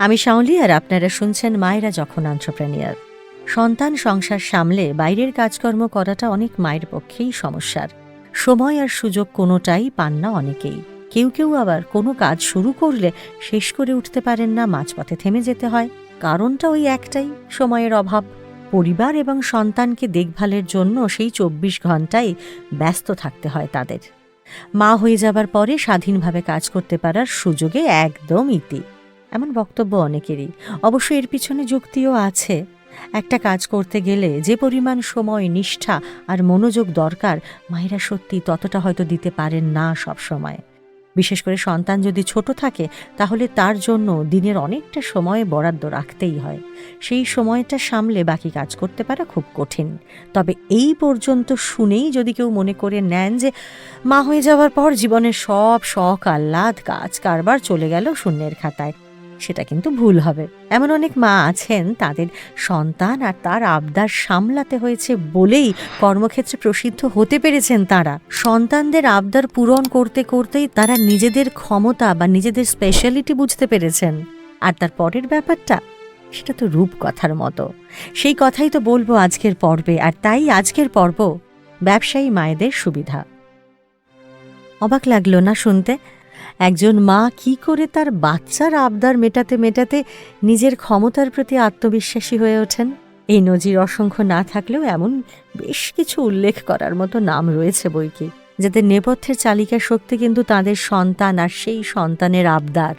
আমি শাওলি আর আপনারা শুনছেন মায়েরা যখন আন্টারপ্রেনিয়ার সন্তান সংসার সামলে বাইরের কাজকর্ম করাটা অনেক মায়ের পক্ষেই সমস্যার। সময় আর সুযোগ কোনোটাই পান না অনেকেই। কেউ কেউ আবার কোনো কাজ শুরু করলে শেষ করে উঠতে পারেন না, মাঝপথে থেমে যেতে হয়। কারণটা ওই একটাই, সময়ের অভাব। পরিবার এবং সন্তানকে দেখভালের জন্য সেই চব্বিশ ঘন্টায় ব্যস্ত থাকতে হয় তাদের। মা হয়ে যাবার পরে স্বাধীনভাবে কাজ করতে পারার সুযোগে একদম ইতি। এমন বক্তব্য অনেকেরই। অবশ্য এর পিছনে যুক্তিও আছে। একটা কাজ করতে গেলে যে পরিমাণ সময়, নিষ্ঠা আর মনোযোগ দরকার, মায়েরা সত্যি ততটা হয়তো দিতে পারেন না সব সময় বিশেষ করে সন্তান যদি ছোট থাকে, তাহলে তার জন্য দিনের অনেকটা সময় বরাদ্দ রাখতেই হয়। সেই সময়টা সামলে বাকি কাজ করতে পারা খুব কঠিন। তবে এই পর্যন্ত শুনেই যদি কেউ মনে করে নেন যে, মা হয়ে যাওয়ার পর জীবনের সব শখ, আহ্লাদ কাজ কারবার চলে গেল শূন্যের খাতায়। সেটা কিন্তু ভুল হবে। এমন অনেক মা আছেন, তাদের সন্তান আর তার আবদার সামলাতে হয়েছে বলেই কর্মক্ষেত্রে প্রসিদ্ধ হতে পেরেছেন তারা। সন্তানদের আবদার পূরণ করতে করতেই তারা নিজেদের ক্ষমতা বা নিজেদের স্পেশালিটি বুঝতে পেরেছেন। আর তার পরের ব্যাপারটা, সেটা তো রূপকথার মতো। সেই কথাই তো বলব আজকের পর্বে, আর তাই আজকের পর্ব, ব্যবসায়ী মায়েদের সুবিধা। অবাক লাগল না শুনতে? একজন মা কি করে তার বাচ্চার আবদার মেটাতে মেটাতে নিজের ক্ষমতার প্রতি আত্মবিশ্বাসী হয়ে ওঠেন? এই নজির অসংখ্য না থাকলেও এমন বেশ কিছু উল্লেখ করার মতো নাম রয়েছে বইকি, যাদের নেপথ্যের চালিকা শক্তি কিন্তু তাদের সন্তান আর সেই সন্তানের আবদার।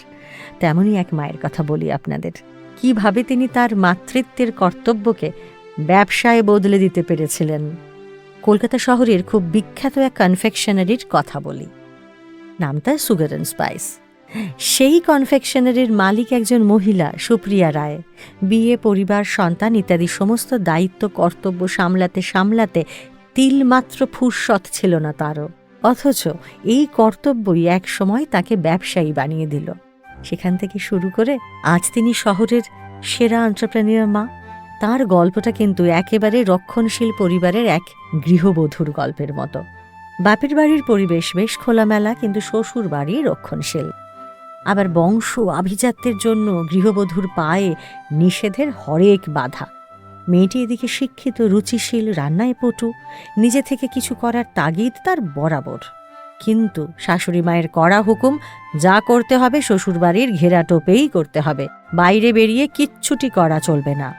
তেমনই এক মায়ের কথা বলি আপনাদের। কীভাবে তিনি তার মাতৃত্বের কর্তব্যকে ব্যবসায় বদলে দিতে পেরেছিলেন? কলকাতা শহরের খুব বিখ্যাত এক কনফেকশনারির কথা বলি। নামটা সুগার অ্যান্ড স্পাইস। সেই কনফেকশনারির মালিক একজন মহিলা, সুপ্রিয়া রায়। বিয়ে, পরিবার, সন্তান ইত্যাদি সমস্ত দায়িত্ব, কর্তব্য সামলাতে সামলাতে তিলমাত্র ফুরসত ছিল না তারও। অথচ এই কর্তব্যই এক সময় তাকে ব্যবসায়ী বানিয়ে দিল। সেখান থেকে শুরু করে আজ তিনি শহরের সেরা এন্টারপ্রেনিয়র মা। তার গল্পটা কিন্তু একেবারে রক্ষণশীল পরিবারের এক গৃহবধূর গল্পের মতো। বাপের বাড়ির পরিবেশ বেশ খোলামেলা, কিন্তু শ্বশুর বাড়ি রক্ষণশীল। আবার বংশ আভিজাত্যের জন্য গৃহবধূর পায়ে নিষেধের হরেক বাধা। মেয়েটি এদিকে শিক্ষিত, রুচিশীল, রান্নায় পটু, নিজে থেকে কিছু করার তাগিদ তার বরাবর। কিন্তু শাশুড়ি মায়ের কড়া হুকুম, যা করতে হবে শ্বশুরবাড়ির ঘেরা টোপেই করতে হবে। বাইরে বেরিয়ে কিচ্ছুটি করা চলবে না।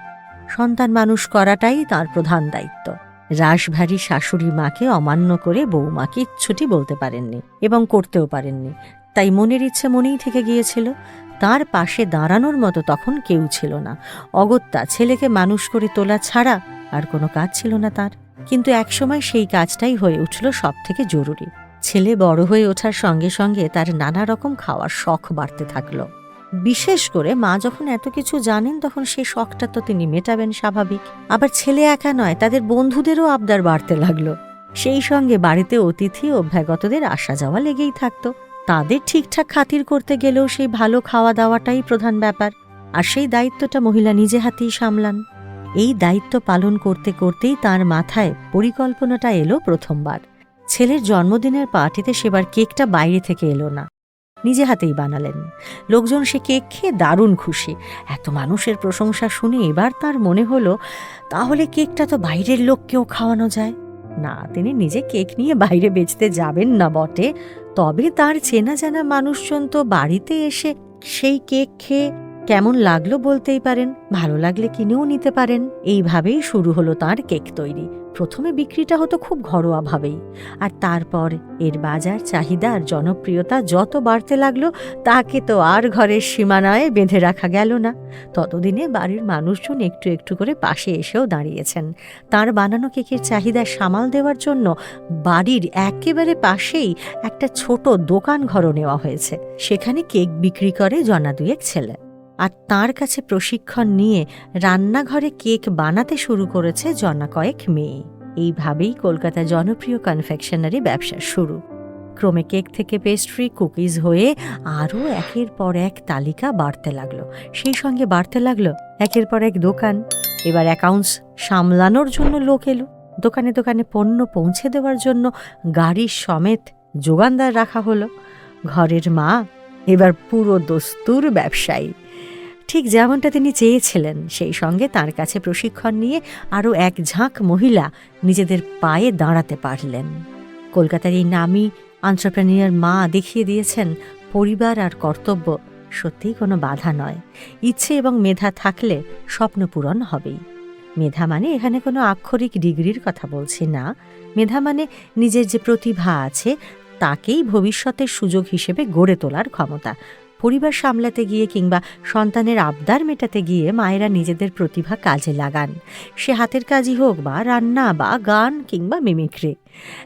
সন্তান মানুষ করাটাই তার প্রধান দায়িত্ব। রাশভারী শাশুড়ি মাকে অমান্য করে বৌমা কিচ্ছুটি বলতে পারেননি এবং করতেও পারেননি। তাই মনের ইচ্ছে মনেই থেকে গিয়েছিল। তার পাশে দাঁড়ানোর মতো তখন কেউ ছিল না। অগত্যা ছেলেকে মানুষ করে তোলা ছাড়া আর কোনো কাজ ছিল না তার। কিন্তু একসময় সেই কাজটাই হয়ে উঠল সব থেকে জরুরি। ছেলে বড় হয়ে ওঠার সঙ্গে সঙ্গে তার নানা রকম খাওয়ার শখ বাড়তে থাকল। বিশেষ করে মা যখন এত কিছু জানেন, তখন সেই শখটা তো তিনি মেটাবেন স্বাভাবিক। আবার ছেলে একা নয়, তাদের বন্ধুদেরও আবদার বাড়তে লাগল। সেই সঙ্গে বাড়িতে অতিথি অভ্যাগতদের আসা যাওয়া লেগেই থাকতো। তাদের ঠিকঠাক খাতির করতে গেলেও সেই ভালো খাওয়া দাওয়াটাই প্রধান ব্যাপার, আর সেই দায়িত্বটা মহিলা নিজে হাতেই সামলান। এই দায়িত্ব পালন করতে করতেই তার মাথায় পরিকল্পনাটা এলো প্রথমবার। ছেলের জন্মদিনের পার্টিতে সেবার কেকটা বাইরে থেকে এলো না। নিজে হাতেই বানালেন। লোকজন সে কেক খেয়ে দারুণ খুশি। এত মানুষের প্রশংসা শুনে এবার তার মনে হলো, তাহলে কেকটা তো বাইরের লোককেও খাওয়ানো যায়। না, তিনি নিজে কেক নিয়ে বাইরে বেচতে যাবেন না বটে। তবে তার চেনা জানা মানুষজন তো বাড়িতে এসে সেই কেক খেয়ে কেমন লাগল বলতেই পারেন, ভালো লাগলে কিনেও নিতে পারেন। এইভাবেই শুরু হলো তার কেক তৈরি। প্রথমে বিক্রিটা হতো খুব ঘরোয়াভাবেই। আর তারপর এর বাজার চাহিদা আর জনপ্রিয়তা যত বাড়তে লাগল, তাকে তো আর ঘরের সীমানায় বেঁধে রাখা গেল না। ততদিনে বাড়ির মানুষজন একটু একটু করে পাশে এসেও দাঁড়িয়েছেন। তার বানানো কেকের চাহিদা সামাল দেওয়ার জন্য বাড়ির একেবারে পাশেই একটা ছোট দোকান ঘরও নেওয়া হয়েছে। সেখানে কেক বিক্রি করে জনা দুয়েক ছেলে। আর তার কাছে প্রশিক্ষণ নিয়ে রান্নাঘরে কেক বানাতে শুরু করেছে জনা কয়েক মেয়ে। এইভাবেই কলকাতা জনপ্রিয় কনফেকশনারি ব্যবসা শুরু। ক্রমে কেক থেকে পেস্ট্রি কুকিজ হয়ে আরও একের পর এক তালিকা বাড়তে লাগল। সেই সঙ্গে বাড়তে লাগল একের পর এক দোকান। এবার অ্যাকাউন্টস সামলানোর জন্য লোক এলো। দোকানে দোকানে পণ্য পৌঁছে দেওয়ার জন্য গাড়ির সমেত যোগানদার রাখা হলো। ঘরের মা, এবার পুরো দস্তুর ব্যবসায়ী। ঠিক যেমনটা তিনি চেয়েছিলেন, সেই সঙ্গে তার কাছে প্রশিক্ষণ নিয়ে আরও এক ঝাঁক মহিলা নিজেদের পায়ে দাঁড়াতে পারলেন। কলকাতার এই নামী আন্টারপ্রেনিয়ার মা দেখিয়ে দিয়েছেন, পরিবার আর কর্তব্য সত্যিই কোনো বাধা নয়। ইচ্ছে এবং মেধা থাকলে স্বপ্ন পূরণ হবেই। মেধা মানে এখানে কোনো আক্ষরিক ডিগ্রির কথা বলছি না। মেধা মানে নিজের যে প্রতিভা আছে, তাকেই ভবিষ্যতের সুযোগ হিসেবে গড়ে তোলার ক্ষমতা। পরিবার সামলাতে গিয়ে কিংবা সন্তানের আবদার মেটাতে গিয়ে মায়েরা নিজেদের প্রতিভা কাজে লাগান। সে হাতের কাজই হোক বা রান্না বা গান কিংবা মিমিক্রি।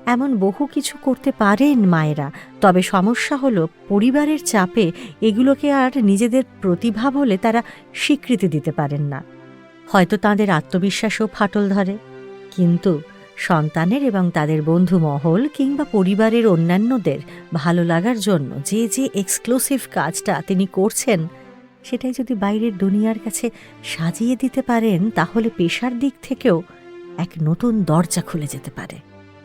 এমন বহু কিছু করতে পারেন মায়েরা, তবে সমস্যা হলো পরিবারের চাপে এগুলোকে আর নিজেদের প্রতিভা বলে তারা স্বীকৃতি দিতে পারেন না। হয়তো তাদের আত্মবিশ্বাসও ফাটল ধরে। কিন্তু সন্তানের এবং তাদের বন্ধু মহল কিংবা পরিবারের অন্যান্যদের ভালো লাগার জন্য যে যে এক্সক্লুসিভ কাজটা তিনি করছেন, সেটাই যদি বাইরের দুনিয়ার কাছে সাজিয়ে দিতে পারেন, তাহলে পেশার দিক থেকেও এক নতুন দরজা খুলে যেতে পারে।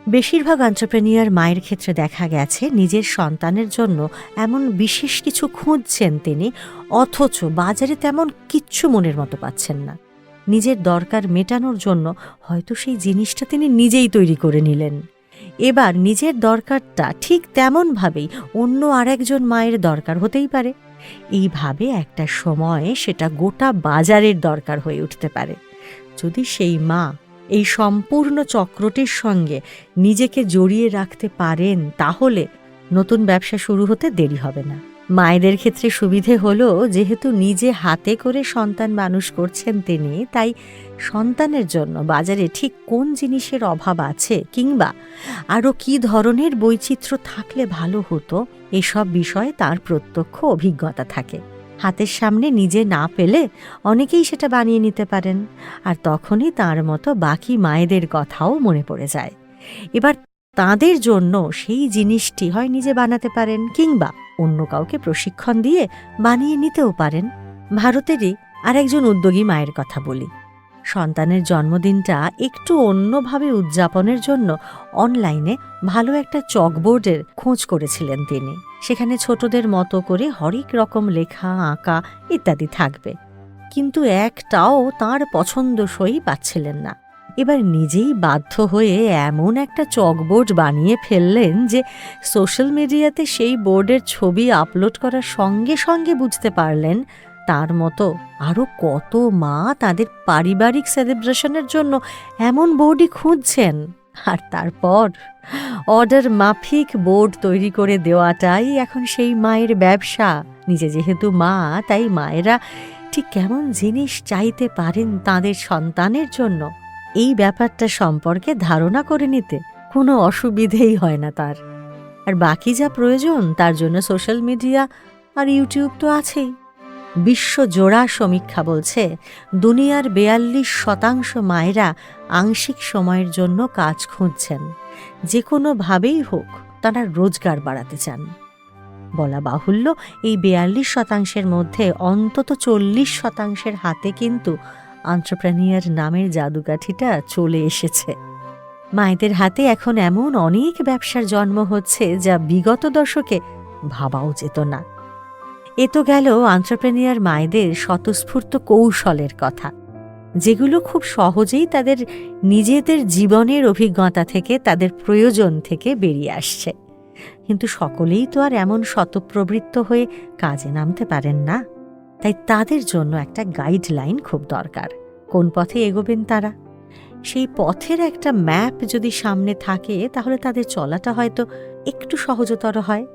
বেশিরভাগ অন্টারপ্রেনিয়ার মায়ের ক্ষেত্রে দেখা গেছে, নিজের সন্তানের জন্য এমন বিশেষ কিছু খুঁজছেন তিনি, অথচ বাজারে তেমন কিচ্ছু মনের মতো পাচ্ছেন না। নিজের দরকার মেটানোর জন্য হয়তো সেই জিনিসটা তিনি নিজেই তৈরি করে নিলেন। এবার নিজের দরকারটা ঠিক তেমনভাবেই অন্য আরেকজন মায়ের দরকার হতেই পারে। এইভাবে একটা সময়ে সেটা গোটা বাজারের দরকার হয়ে উঠতে পারে। যদি সেই মা এই সম্পূর্ণ চক্রটির সঙ্গে নিজেকে জড়িয়ে রাখতে পারেন, তাহলে নতুন ব্যবসা শুরু হতে দেরি হবে না। মায়েদের ক্ষেত্রে সুবিধে হলো যেহেতু নিজে হাতে করে সন্তান মানুষ করছেন তিনি, তাই সন্তানের জন্য বাজারে ঠিক কোন জিনিসের অভাব আছে কিংবা আরও কী ধরনের বৈচিত্র্য থাকলে ভালো হতো, এসব বিষয়ে তার প্রত্যক্ষ অভিজ্ঞতা থাকে। হাতের সামনে নিজে না পেলে অনেকেই সেটা বানিয়ে নিতে পারেন, আর তখনই তার মতো বাকি মায়েদের কথাও মনে পড়ে যায়। এবার তাদের জন্য সেই জিনিসটি হয় নিজে বানাতে পারেন কিংবা অন্য কাউকে প্রশিক্ষণ দিয়ে বানিয়ে নিতেও পারেন। ভারতেরই আর একজন উদ্যোগী মায়ের কথা বলি। সন্তানের জন্মদিনটা একটু অন্যভাবে উদযাপনের জন্য অনলাইনে ভালো একটা চকবোর্ডের খোঁজ করেছিলেন তিনি। সেখানে ছোটদের মতো করে হরেক রকম লেখা, আঁকা ইত্যাদি থাকবে। কিন্তু একটাও তার পছন্দসই পাচ্ছিলেন না। এবার নিজেই বাধ্য হয়ে এমন একটা চকবোর্ড বানিয়ে ফেললেন যে সোশ্যাল মিডিয়াতে সেই বোর্ডের ছবি আপলোড করার সঙ্গে সঙ্গে বুঝতে পারলেন তার মতো আরও কত মা তাদের পারিবারিক সেলিব্রেশনের জন্য এমন বোর্ডই খুঁজছেন। আর তারপর অর্ডার মাফিক বোর্ড তৈরি করে দেওয়াটাই এখন সেই মায়ের ব্যবসা। নিজে যেহেতু মা, তাই মায়েরা ঠিক কেমন জিনিস চাইতে পারেন তাদের সন্তানের জন্য। এই ব্যাপারটা সম্পর্কে ধারণা করে নিতে কোনো অসুবিধেই হয় না তার। আর বাকি যা প্রয়োজন, তার জন্য সোশ্যাল মিডিয়া আর ইউটিউব তো আছেই। বিশ্বজোড়া সমীক্ষা বলছে, দুনিয়ার বেয়াল্লিশ শতাংশ মায়েরা আংশিক সময়ের জন্য কাজ খুঁজছেন। যে কোনোভাবেই হোক, তারা রোজগার বাড়াতে চান। বলা বাহুল্য, এই বেয়াল্লিশ শতাংশের মধ্যে অন্তত চল্লিশ শতাংশের হাতে কিন্তু আন্টারপ্রেনিয়ার নামের জাদুকাঠিটা চলে এসেছে। মায়েদের হাতে এখন এমন অনেক ব্যবসার জন্ম হচ্ছে যা বিগত দশকে ভাবাও যেত না। এ তো গেল আন্টারপ্রেনিয়ার মায়েদের স্বতঃস্ফূর্ত কৌশলের কথা, যেগুলো খুব সহজেই তাদের নিজেদের জীবনের অভিজ্ঞতা থেকে, তাদের প্রয়োজন থেকে বেরিয়ে আসছে। কিন্তু সকলেই তো আর এমন শতপ্রবৃত্ত হয়ে কাজে নামতে পারেন না। তাই তাদের জন্য একটা গাইডলাইন খুব দরকার। কোন পথে এগোবেন তারা? সেই পথের একটা ম্যাপ যদি সামনে থাকে, তাহলে তাদের চলাটা হয়তো একটু সহজতর হয়।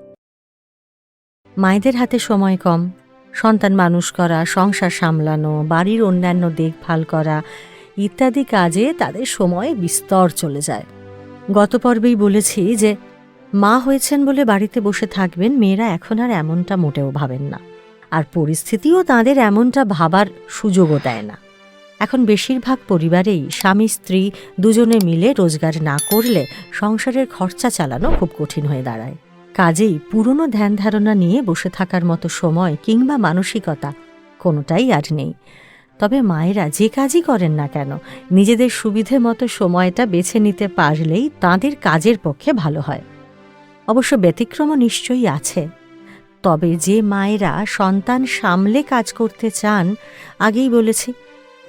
মায়েদের হাতে সময় কম, সন্তান মানুষ করা, সংসার সামলানো, বাড়ির অন্যান্য দেখভাল করা, ইত্যাদি কাজে তাদের সময় বিস্তর চলে যায়। গত পর্বেই বলেছি যে, মা হয়েছেন বলে বাড়িতে বসে থাকবেন, মেয়েরা এখন আর এমনটা মোটেও ভাবেন না। আর পরিস্থিতিও তাদের এমনটা ভাবার সুযোগও দেয় না। এখন বেশিরভাগ পরিবারেই স্বামী, স্ত্রী দুজনে মিলে রোজগার না করলে সংসারের খরচা চালানো খুব কঠিন হয়ে দাঁড়ায়। কাজেই পুরনো ধ্যান ধারণা নিয়ে বসে থাকার মতো সময় কিংবা মানসিকতা কোনোটাই আর নেই। তবে মায়েরা যে কাজই করেন না কেন, নিজেদের সুবিধে মতো সময়টা বেছে নিতে পারলেই তাদের কাজের পক্ষে ভালো হয়। অবশ্য ব্যতিক্রমও নিশ্চয়ই আছে। তবে যে মায়েরা সন্তান সামলে কাজ করতে চান, আগেই বলেছি,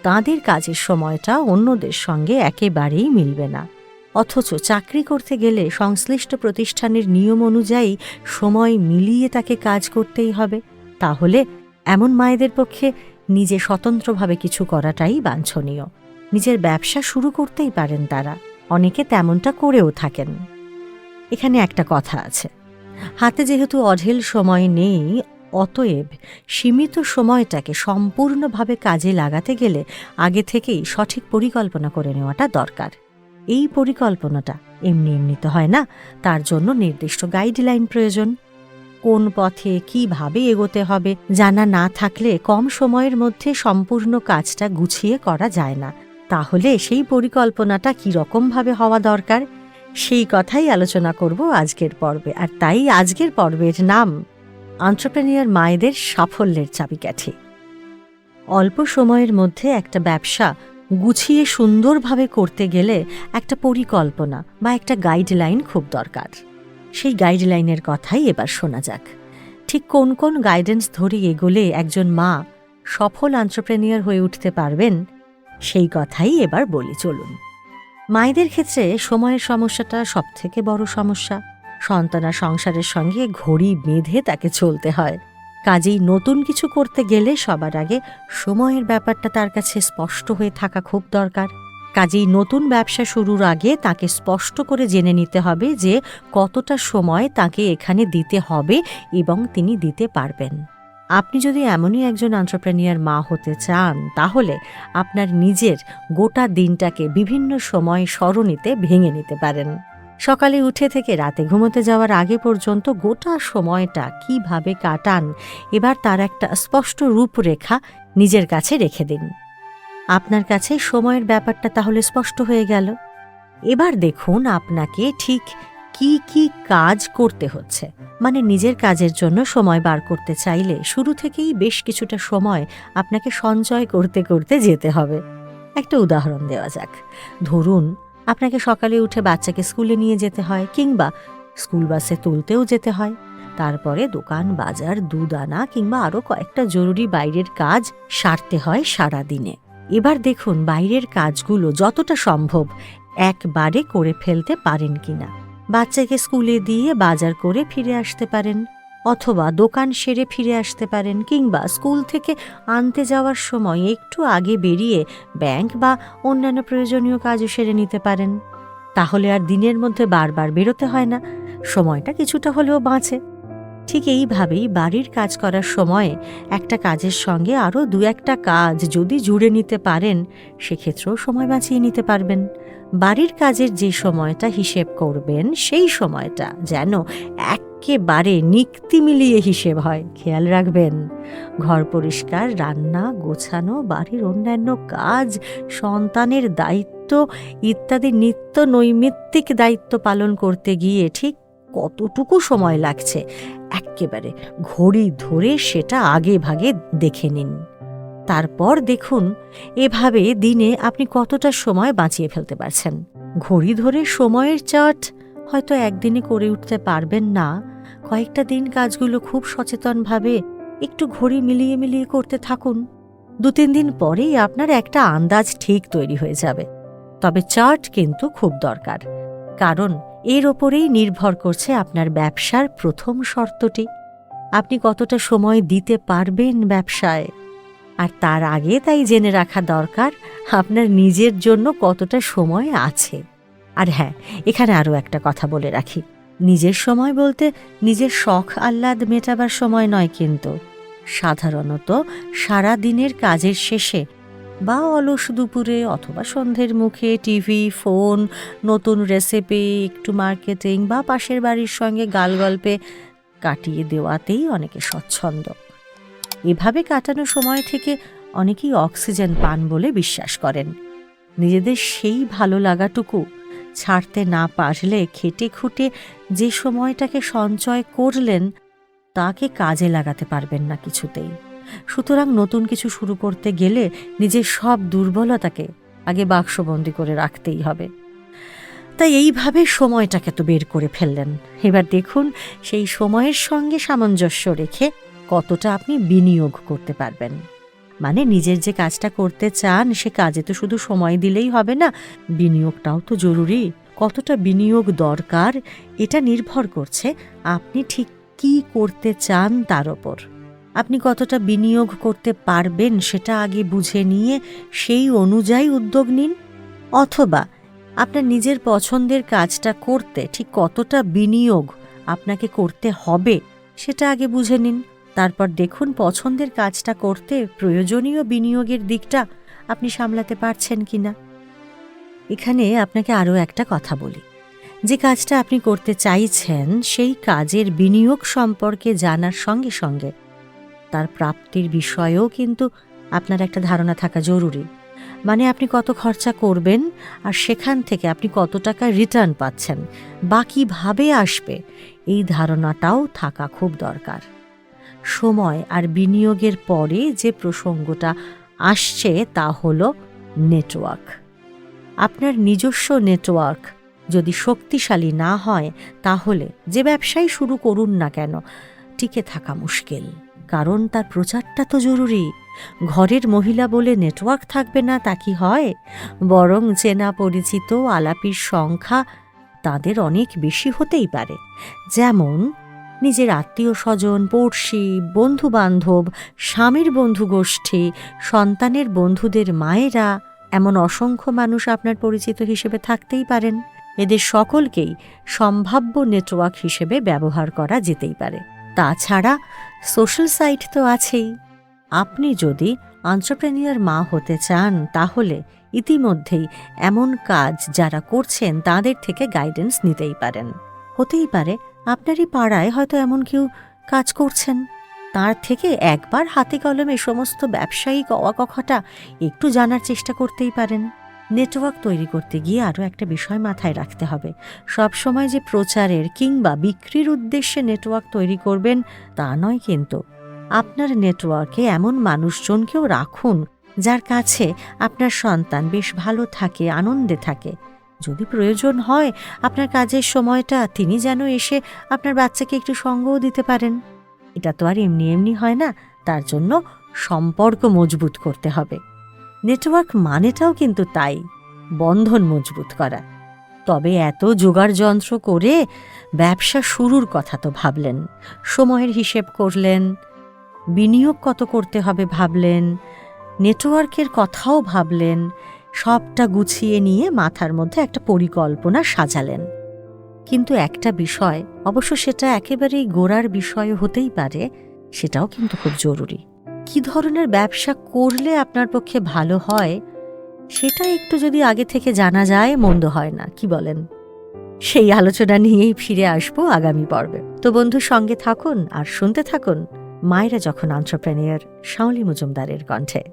তাঁদের কাজের সময়টা অন্যদের সঙ্গে একেবারেই মিলবে না। অথচ চাকরি করতে গেলে সংশ্লিষ্ট প্রতিষ্ঠানের নিয়ম অনুযায়ী সময় মিলিয়ে তাকে কাজ করতেই হবে। তাহলে এমন মায়েদের পক্ষে নিজে স্বতন্ত্রভাবে কিছু করাটাই বাঞ্ছনীয়। নিজের ব্যবসা শুরু করতেই পারেন তারা, অনেকে তেমনটা করেও থাকেন। এখানে একটা কথা আছে। হাতে যেহেতু অঢেল সময় নেই, অতএব সীমিত সময়টাকে সম্পূর্ণভাবে কাজে লাগাতে গেলে আগে থেকেই সঠিক পরিকল্পনা করে নেওয়াটা দরকার। এই পরিকল্পনাটা এমনি এমনি তো হয় না, তার জন্য নির্দিষ্ট গাইডলাইন প্রয়োজন। কোন পথে কীভাবে এগোতে হবে জানা না থাকলে কম সময়ের মধ্যে সম্পূর্ণ কাজটা গুছিয়ে করা যায় না। তাহলে সেই পরিকল্পনাটা কীরকমভাবে হওয়া দরকার? সেই কথাই আলোচনা করব আজকের পর্বে। আর তাই আজকের পর্বের নাম আন্টারপ্রেনিয়ার মায়েদের সাফল্যের চাবিকাঠি। অল্প সময়ের মধ্যে একটা ব্যবসা গুছিয়ে সুন্দরভাবে করতে গেলে একটা পরিকল্পনা বা একটা গাইডলাইন খুব দরকার। সেই গাইডলাইনের কথাই এবার শোনা যাক। ঠিক কোন কোন গাইডেন্স ধরে এগোলে একজন মা সফল আন্টারপ্রেনিয়ার হয়ে উঠতে পারবেন, সেই কথাই এবার বলি চলুন। মায়েদের ক্ষেত্রে সময়ের সমস্যাটা সবথেকে বড় সমস্যা। সন্তানা সংসারের সঙ্গে ঘড়ি বেঁধে তাকে চলতে হয়। কাজেই নতুন কিছু করতে গেলে সবার আগে সময়ের ব্যাপারটা তার কাছে স্পষ্ট হয়ে থাকা খুব দরকার। কাজেই নতুন ব্যবসা শুরুর আগে তাকে স্পষ্ট করে জেনে নিতে হবে যে কতটা সময় তাকে এখানে দিতে হবে এবং তিনি দিতে পারবেন। আপনি যদি এমনই একজন আন্টারপ্রেনিয়ার মা হতে চান, তাহলে আপনার নিজের গোটা দিনটাকে বিভিন্ন সময় সরণিতে ভেঙে নিতে পারেন। সকালে উঠে থেকে রাতে ঘুমোতে যাওয়ার আগে পর্যন্ত গোটা সময়টা কীভাবে কাটান, এবার তার একটা স্পষ্ট রূপরেখা নিজের কাছে রেখে দিন। আপনার কাছে সময়ের ব্যাপারটা তাহলে স্পষ্ট হয়ে গেল। এবার দেখুন আপনাকে ঠিক কি কি কাজ করতে হচ্ছে? মানে নিজের কাজের জন্য সময় বার করতে চাইলে শুরু থেকেই বেশ কিছুটা সময় আপনাকে সঞ্চয় করতে করতে যেতে হবে। একটা উদাহরণ দেওয়া যাক। ধরুন, আপনাকে সকালে উঠে বাচ্চাকে স্কুলে নিয়ে যেতে হয় কিংবা স্কুল বাসে তুলতেও যেতে হয়। তারপরে দোকান, বাজার, দুধ আনা কিংবা আরও কয়েকটা জরুরি বাইরের কাজ সারতে হয় সারা দিনে এবার দেখুন বাইরের কাজগুলো যতটা সম্ভব একবারে করে ফেলতে পারেন কিনা। বাচ্চাকে স্কুলে দিয়ে বাজার করে ফিরে আসতে পারেন, অথবা দোকান সেরে ফিরে আসতে পারেন, কিংবা স্কুল থেকে আনতে যাওয়ার সময় একটু আগে বেরিয়ে ব্যাংক বা অন্যান্য প্রয়োজনীয় কাজ সেরে নিতে পারেন। তাহলে আর দিনের মধ্যে বারবার বেরোতে হয় না, সময়টা কিছুটা হলেও বাঁচে। ঠিক এইভাবেই বাড়ির কাজ করার সময় একটা কাজের সঙ্গে আরও দু একটা কাজ যদি জুড়ে নিতে পারেন, সেক্ষেত্রেও সময় বাঁচিয়ে নিতে পারবেন। বাড়ির কাজের যে সময়টা হিসেব করবেন, সেই সময়টা যেন একেবারে নিক্তি মিলিয়ে হিসেব হয়, খেয়াল রাখবেন। ঘর পরিষ্কার, রান্না, গোছানো, বাড়ির অন্যান্য কাজ, সন্তানের দায়িত্ব ইত্যাদি নিত্য নৈমিত্তিক দায়িত্ব পালন করতে গিয়ে ঠিক কতটুকু সময় লাগছে? একেবারে ঘড়ি ধরে সেটা আগে ভাগে দেখে নিন। তারপর দেখুন, এভাবে দিনে আপনি কতটা সময় বাঁচিয়ে ফেলতে পারছেন। ঘড়ি ধরে সময়ের চার্ট হয়তো একদিনে করে উঠতে পারবেন না। কয়েকটা দিন কাজগুলো খুব সচেতনভাবে একটু ঘড়ি মিলিয়ে মিলিয়ে করতে থাকুন। দু তিন দিন পরেই আপনার একটা আন্দাজ ঠিক তৈরি হয়ে যাবে। তবে চার্ট কিন্তু খুব দরকার। কারণ এর ওপরেই নির্ভর করছে আপনার ব্যবসার প্রথম শর্তটি। আপনি কতটা সময় দিতে পারবেন ব্যবসায়? আর তার আগে তাই জেনে রাখা দরকার, আপনার নিজের জন্য কতটা সময় আছে। আর হ্যাঁ এখানে আরও একটা কথা বলে রাখি। নিজের সময় বলতে নিজের শখ আহ্লাদ মেটাবার সময় নয় কিন্তু। সাধারণত সারা দিনের কাজের শেষে বা অলস দুপুরে অথবা সন্ধ্যের মুখে টিভি, ফোন, নতুন রেসিপি একটু মার্কেটিং বা পাশের বাড়ির সঙ্গে গালগল্পে কাটিয়ে দেওয়াতেই অনেকে স্বচ্ছন্দ। এভাবে কাটানো সময় থেকে অনেকেই অক্সিজেন পান বলে বিশ্বাস করেন। নিজেদের সেই ভালো লাগাটুকু ছাড়তে না পারলে খেটে খুঁটে যে সময়টাকে সঞ্চয় করলেন, তাকে কাজে লাগাতে পারবেন না কিছুতেই। সুতরাং নতুন কিছু শুরু করতে গেলে নিজের সব দুর্বলতাকে আগে বাক্সবন্দি করে রাখতেই হবে। তাই এইভাবে সময়টাকে তো বের করে ফেললেন। এবার দেখুন, সেই সময়ের সঙ্গে সামঞ্জস্য রেখে কতটা আপনি বিনিয়োগ করতে পারবেন। মানে নিজের যে কাজটা করতে চান, সে কাজে তো শুধু সময় দিলেই হবে না, বিনিয়োগটাও তো জরুরি। কতটা বিনিয়োগ দরকার, এটা নির্ভর করছে আপনি ঠিক কি করতে চান তার ওপর। আপনি কতটা বিনিয়োগ করতে পারবেন সেটা আগে বুঝে নিয়ে সেই অনুযায়ী উদ্যোগ নিন। অথবা আপনার নিজের পছন্দের কাজটা করতে ঠিক কতটা বিনিয়োগ আপনাকে করতে হবে সেটা আগে বুঝে নিন। তারপর দেখুন পছন্দের কাজটা করতে প্রয়োজনীয় বিনিয়োগের দিকটা আপনি সামলাতে পারছেন কি না এখানে আপনাকে আরও একটা কথা বলি। যে কাজটা আপনি করতে চাইছেন সেই কাজের বিনিয়োগ সম্পর্কে জানার সঙ্গে সঙ্গে তার প্রাপ্তির বিষয়েও কিন্তু আপনার একটা ধারণা থাকা জরুরি। মানে আপনি কত খরচা করবেন আর সেখান থেকে আপনি কত টাকা রিটার্ন পাচ্ছেন, বা কীভাবে আসবে, এই ধারণাটাও থাকা খুব দরকার। সময় আর বিনিয়োগের পরে যে প্রসঙ্গটা আসছে তা হল নেটওয়ার্ক আপনার নিজস্ব নেটওয়ার্ক যদি শক্তিশালী না হয়, তাহলে যে ব্যবসাই শুরু করুন না কেন, টিকে থাকা মুশকিল। কারণ তার প্রচারটা তো জরুরি। ঘরের মহিলা বলে নেটওয়ার্ক থাকবে না তা কি হয়? বরং চেনা পরিচিত আলাপির সংখ্যা তাদের অনেক বেশি হতেই পারে। যেমন, নিজের আত্মীয় স্বজন পড়শি বন্ধু বান্ধব স্বামীর বন্ধু গোষ্ঠী, সন্তানের বন্ধুদের মায়েরা, এমন অসংখ্য মানুষ আপনার পরিচিত হিসেবে থাকতেই পারেন। এদের সকলকেই সম্ভাব্য নেটওয়ার্ক হিসেবে ব্যবহার করা যেতেই পারে। তাছাড়া সোশ্যাল সাইট তো আছেই। আপনি যদি অন্টারপ্রেনিয়ার মা হতে চান, তাহলে ইতিমধ্যেই এমন কাজ যারা করছেন, তাদের থেকে গাইডেন্স নিতেই পারেন। হতেই পারে আপনারই পাড়ায় হয়তো এমন কেউ কাজ করছেন। তার থেকে একবার হাতে কলমে সমস্ত ব্যবসায়িক অওয়াকখাটা একটু জানার চেষ্টা করতেই পারেন। নেটওয়ার্ক তৈরি করতে গিয়ে আরও একটা বিষয় মাথায় রাখতে হবে। সবসময় যে প্রচারের কিংবা বিক্রির উদ্দেশ্যে নেটওয়ার্ক তৈরি করবেন, তা নয় কিন্তু। আপনার নেটওয়ার্কে এমন মানুষজনকেও রাখুন, যার কাছে আপনার সন্তান বেশ ভালো থাকে, আনন্দে থাকে। যদি প্রয়োজন হয়, আপনার কাজের সময়টা তিনি যেন এসে আপনার বাচ্চাকে একটু সঙ্গও দিতে পারেন। এটা তো আর এমনি এমনি হয় না, তার জন্য সম্পর্ক মজবুত করতে হবে। নেটওয়ার্ক মানেটাও কিন্তু তাই, বন্ধন মজবুত করা। তবে এত জোগাড় যন্ত্র করে ব্যবসা শুরুর কথা তো ভাবলেন, সময়ের হিসেব করলেন, বিনিয়োগ কত করতে হবে ভাবলেন, নেটওয়ার্কের কথাও ভাবলেন, সবটা গুছিয়ে নিয়ে মাথার মধ্যে একটা পরিকল্পনা সাজালেন। কিন্তু একটা বিষয়, অবশ্য সেটা একেবারেই গোড়ার বিষয় হতেই পারে, সেটাও কিন্তু খুব জরুরি। কি ধরনের ব্যবসা করলে আপনার পক্ষে ভালো হয়, সেটা একটু যদি আগে থেকে জানা যায়, মন্দ হয় না, কি বলেন? সেই আলোচনা নিয়েই ফিরে আসব আগামী পর্বে। তো বন্ধু, সঙ্গে থাকুন আর শুনতে থাকুন মায়েরা যখন অন্টারপ্রেনিয়ার শাওলি মজুমদারের কণ্ঠে।